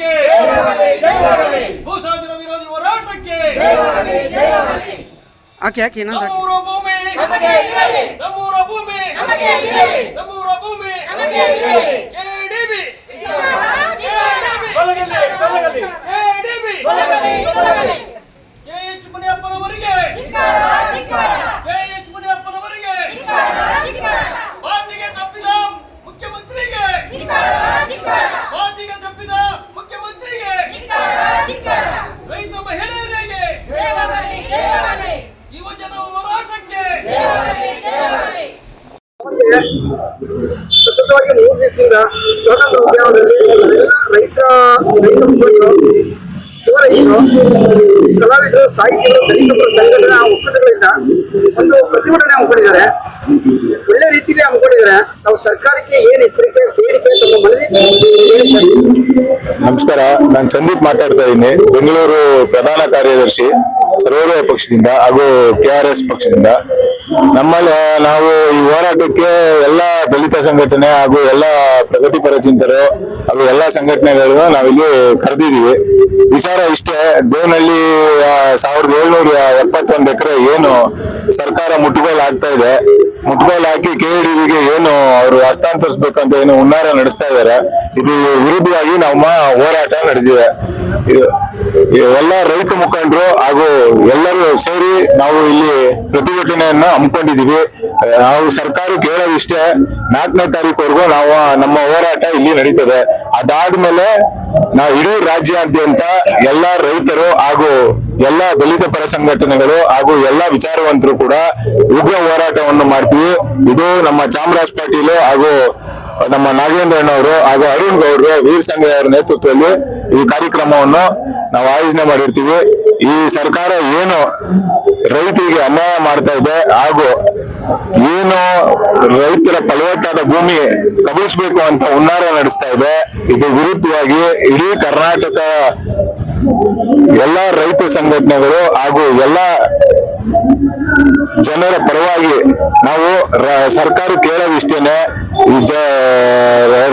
ಹೋರಾಟಕ್ಕೆ ಭೂಸಾಧನ ವಿರೋಧಿ ಹೋರಾಟಕ್ಕೆ ಆಕೆ ಯಾಕೆ ಏನಂತ ನಮ್ಮೂರ ಭೂಮಿ ನಮ್ಮೂರ ಭೂಮಿ ನಮ್ಮೂರ ಭೂಮಿ ಕೆಡಿಬಿ ಕೆಡಿಬಿ ಕೆಡಿಬಿ ಸತತವಾಗಿ ಮೂರು ದಿವಸದಿಂದ ಸ್ವಾತಂತ್ರ್ಯ ಉದ್ಯಾನದಲ್ಲಿ ಎಲ್ಲ ರೈತ ರೈತ ಕಲಾವಿದರು ಸಾಹಿತಿಗಳು ದಲಿತ ಸಂಘಟನೆ ಒಕ್ಕೂಟಗಳಿಂದ ಒಂದು ಪ್ರತಿಭಟನೆ ಹಮ್ಮಿಕೊಂಡಿದ್ದಾರೆ. ಒಳ್ಳೆ ರೀತಿಯಲ್ಲಿ ಹಮ್ಮಿಕೊಂಡಿದ್ದಾರೆ. ನಾವು ಸರ್ಕಾರಕ್ಕೆ ಏನು ಎಚ್ಚರಿಕೆ, ಬೇಡಿಕೆ ತಮ್ಮ ಮನವಿ ನಮಸ್ಕಾರ. ನಾನು ಸಂದೀಪ್ ಮಾತಾಡ್ತಾ ಇದ್ದೀನಿ. ಬೆಂಗಳೂರು ಪ್ರಧಾನ ಕಾರ್ಯದರ್ಶಿ ಸರ್ವೋದಯ ಪಕ್ಷದಿಂದ ಹಾಗೂ ಕೆ ಆರ್ ಎಸ್ ಪಕ್ಷದಿಂದ. ನಮ್ಮಲ್ಲಿ ನಾವು ಈ ಹೋರಾಟಕ್ಕೆ ಎಲ್ಲ ದಲಿತ ಸಂಘಟನೆ ಹಾಗೂ ಎಲ್ಲ ಪ್ರಗತಿಪರ ಚಿಂತರು ಹಾಗೂ ಎಲ್ಲ ಸಂಘಟನೆಗಳನ್ನು ನಾವಿಲ್ಲಿ ಕರೆದಿದ್ದೀವಿ. ವಿಚಾರ ಇಷ್ಟೇ ಆ, ಸಾವಿರದ ಏಳ್ನೂರ ಎಪ್ಪತ್ತೊಂದು ಎಕರೆ ಏನು ಸರ್ಕಾರ ಮುಟ್ಟುಗೋಲು ಆಗ್ತಾ ಇದೆ. ಮುಟ್ಗೋಲ್ ಹಾಕಿ ಕೆಡಿವಿಗೆ ಏನು ಅವರು ಹಸ್ತಾಂತರಿಸ್ಬೇಕಂತ ಏನು ಹುನ್ನಾರ ನಡೆಸ್ತಾ ಇದ್ದಾರೆ. ಇದು ವಿರುದ್ಧವಾಗಿ ನಮ್ಮ ಹೋರಾಟ ನಡೆದಿದೆ. ಇದು ಎಲ್ಲ ರೈತ ಮುಖಂಡರು ಹಾಗೂ ಎಲ್ಲರೂ ಸೇರಿ ನಾವು ಇಲ್ಲಿ ಪ್ರತಿಭಟನೆಯನ್ನ ಹಮ್ಮಿಕೊಂಡಿದೀವಿ ನಾವು ಸರ್ಕಾರ ಕೇಳೋದಿಷ್ಟೇ ನಾಲ್ಕನೇ ತಾರೀಕುವರೆಗೂ ನಾವು ನಮ್ಮ ಹೋರಾಟ ಇಲ್ಲಿ ನಡೀತದೆ. ಅದಾದ್ಮೇಲೆ ನಾವು ಇಡೀ ರಾಜ್ಯಾದ್ಯಂತ ಎಲ್ಲ ರೈತರು ಹಾಗೂ ಎಲ್ಲ ದಲಿತ ಪರ ಸಂಘಟನೆಗಳು ಹಾಗೂ ಎಲ್ಲ ವಿಚಾರವಂತರು ಕೂಡ ಉಗ್ರ ಹೋರಾಟವನ್ನು ಮಾಡ್ತೀವಿ. ಇದು ನಮ್ಮ ಚಾಮರಾಜ್ ಪಾಟೀಲ್ ಹಾಗೂ ನಮ್ಮ ನಾಗೇಂದ್ರಣ್ಣವರು ಹಾಗೂ ಅರುಣ್ ಗೌಡ್ರು ವೀರ್ ಸಂಘ ಅವರ ನೇತೃತ್ವದಲ್ಲಿ ಈ ಕಾರ್ಯಕ್ರಮವನ್ನು ನಾವು ಆಯೋಜನೆ ಮಾಡಿರ್ತೀವಿ. ಈ ಸರ್ಕಾರ ಏನು ರೈತರಿಗೆ ಅನ್ಯಾಯ ಮಾಡ್ತಾ ಇದೆ ಹಾಗೂ ಏನು ರೈತರ ಫಲವತ್ತಾದ ಭೂಮಿ ಕಬಳಿಸಬೇಕು ಅಂತ ಹುನ್ನಾರ ನಡೆಸ್ತಾ ಇದೆ. ಇದು ವಿರುದ್ಧವಾಗಿ ಇಡೀ ಕರ್ನಾಟಕ ಎಲ್ಲಾ ರೈತ ಸಂಘಟನೆಗಳು ಹಾಗೂ ಎಲ್ಲ ಜನರ ಪರವಾಗಿ ನಾವು ಸರ್ಕಾರ ಕೇಳೋದಿಷ್ಟೇನೆ.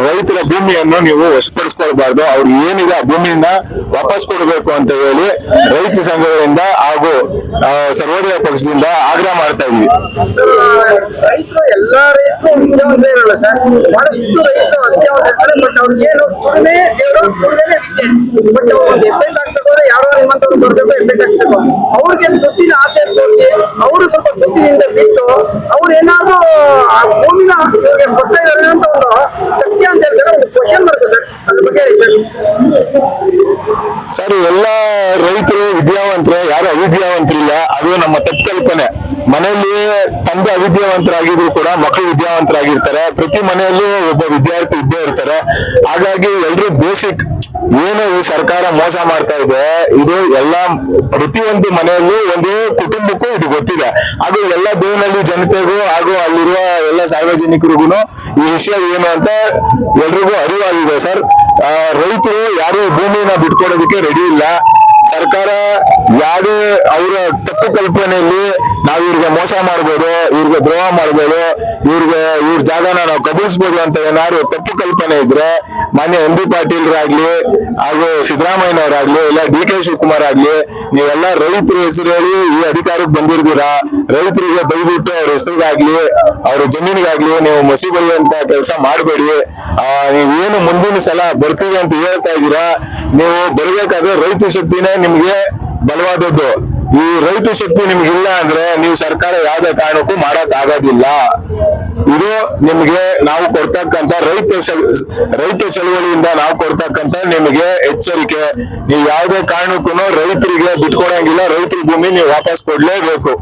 ರೈತರ ಭೂಮಿಯನ್ನು ನೀವು ವಶಪಡಿಸ್ಕೊಳ್ಬಾರ್ದು. ಅವ್ರು ಏನಿದೆ ಆ ಭೂಮಿಯನ್ನ ವಾಪಸ್ ಕೊಡಬೇಕು ಅಂತ ಹೇಳಿ ರೈತ ಸಂಘಗಳಿಂದ ಹಾಗೂ ಸರ್ವೋದಯ ಪಕ್ಷದಿಂದ ಆಗ್ರಹ ಮಾಡ್ತಾ ಇದ್ವಿ. ಅವ್ರಿಗೆ ದುಡ್ಡಿನ ಆಸೆ ತೋರಿಸಿ, ಅವರು ಸ್ವಲ್ಪ ಬಿಟ್ಟು ಅವ್ರು ಏನಾದ್ರು ಆ ಭೂಮಿನ ಇವ್ರಿಗೆ ಕೊಡ್ತಾ ಇದ್ದಾರೆ ಅಂತ ಒಂದು ಸತ್ಯ ಅಂತ ಹೇಳ್ತಾರೆ ಒಂದು ಕ್ವಶನ್ ಬರುತ್ತೆ ಸರ್ ಅದ್ರ ಬಗ್ಗೆ ಹೇಳಿ ಸರ್ ಸರ್ ಎಲ್ಲ ರೈತರು ವಿದ್ಯಾವಂತರು ಯಾರು ಅವಿದ್ಯಾವಂತರಿಲ್ಲ ಅದು ನಮ್ಮ ತಪ್ಪು ಕಲ್ಪನೆ ಮನೆಯಲ್ಲಿ ತಂದೆ ಅವಿದ್ಯಾವಂತರಾಗಿದ್ರು ಕೂಡ ಮಕ್ಕಳು ವಿದ್ಯಾವಂತರಾಗಿರ್ತಾರೆ. ಪ್ರತಿ ಮನೆಯಲ್ಲೂ ಒಬ್ಬ ವಿದ್ಯಾರ್ಥಿ ಇದ್ದೇ ಇರ್ತಾರೆ. ಹಾಗಾಗಿ ಎಲ್ರು ಬೇಸಿಕ್ ಏನು ಈ ಸರ್ಕಾರ ಮೋಸ ಮಾಡ್ತಾ ಇದೆ, ಇದು ಎಲ್ಲ ಪ್ರತಿಯೊಂದು ಮನೆಯಲ್ಲೂ ಒಂದು ಕುಟುಂಬಕ್ಕೂ ಇದು ಗೊತ್ತಿದೆ. ಹಾಗೂ ಎಲ್ಲ ದೇವನಹಳ್ಳಿ ಜನತೆಗೂ ಹಾಗೂ ಅಲ್ಲಿರುವ ಎಲ್ಲ ಸಾರ್ವಜನಿಕರಿಗೂ ಈ ವಿಷಯ ಏನು ಅಂತ ಎಲ್ರಿಗೂ ಅರಿವಾಗಿದೆ ಸರ್. ರೈತರು ಯಾರು ಭೂಮಿನ ಬಿಟ್ಕೊಡೋದಕ್ಕೆ ರೆಡಿ ಇಲ್ಲ. ಸರ್ಕಾರ ಯಾವುದೇ ಅವರ ತಪ್ಪು ಕಲ್ಪನೆಯಲ್ಲಿ ನಾವು ಇವ್ರಿಗೆ ಮೋಸ ಮಾಡ್ಬೋದು, ಇವ್ರಿಗೆ ದ್ರೋಹ ಮಾಡ್ಬೋದು, ಇವ್ರಿಗೆ ಇವ್ರ ಜಾಗನ ನಾವು ಕಬಳಿಸ್ಬೋದು ಅಂತ ಏನಾದ್ರು ತಪ್ಪು ಕಲ್ಪನೆ ಇದ್ರೆ ಮಾನ್ಯ ಎಂ ಬಿ ಪಾಟೀಲ್ರಾಗ್ಲಿ ಹಾಗೂ ಸಿದ್ದರಾಮಯ್ಯನವರಾಗ್ಲಿ, ಇಲ್ಲ ಡಿ ಕೆ ಶಿವಕುಮಾರ್ ಆಗ್ಲಿ, ನೀವೆಲ್ಲ ರೈತರ ಹೆಸರು ಈ ಅಧಿಕಾರಕ್ಕೆ ಬಂದಿರ್ತೀರಾ? ರೈತರಿಗೆ ಬೈಬಿಟ್ಟು ಅವ್ರ ಹೆಸರಿಗಾಗ್ಲಿ, ಅವ್ರ ಜಮೀನಿಗಾಗ್ಲಿ ನೀವು ಮಸಿ ಕೆಲಸ ಮಾಡಬೇಡಿ. ನೀವೇನು ಮುಂದಿನ ಸಲ ಬರ್ತೀವಿ ಅಂತ ಹೇಳ್ತಾ ಇದ್ದೀರಾ? ನೀವು ಬರ್ಬೇಕಾದ್ರೆ ರೈತ ಶಕ್ತಿನೇ ನಿಮ್ಗೆ ಬಲವಾದದ್ದು. ಈ ರೈತ ಶಕ್ತಿ ನಿಮ್ಗಿಲ್ಲ ಅಂದ್ರೆ ನೀವು ಸರ್ಕಾರ ಯಾವ್ದೇ ಕಾರಣಕ್ಕೂ ಮಾಡಕ್ ಆಗೋದಿಲ್ಲ. ಇದು ನಿಮ್ಗೆ ನಾವು ಕೊಡ್ತಕ್ಕಂತ ರೈತ ರೈತ ಚಳವಳಿಯಿಂದ ನಾವು ಕೊಡ್ತಕ್ಕಂತ ನಿಮಗೆ ಎಚ್ಚರಿಕೆ. ನೀವು ಯಾವ್ದೇ ಕಾರಣಕ್ಕೂ ರೈತರಿಗೆ ಬಿಟ್ಕೊಡಂಗಿಲ್ಲ, ರೈತರ ಭೂಮಿ ನೀವು ವಾಪಸ್ ಕೊಡ್ಲೇಬೇಕು.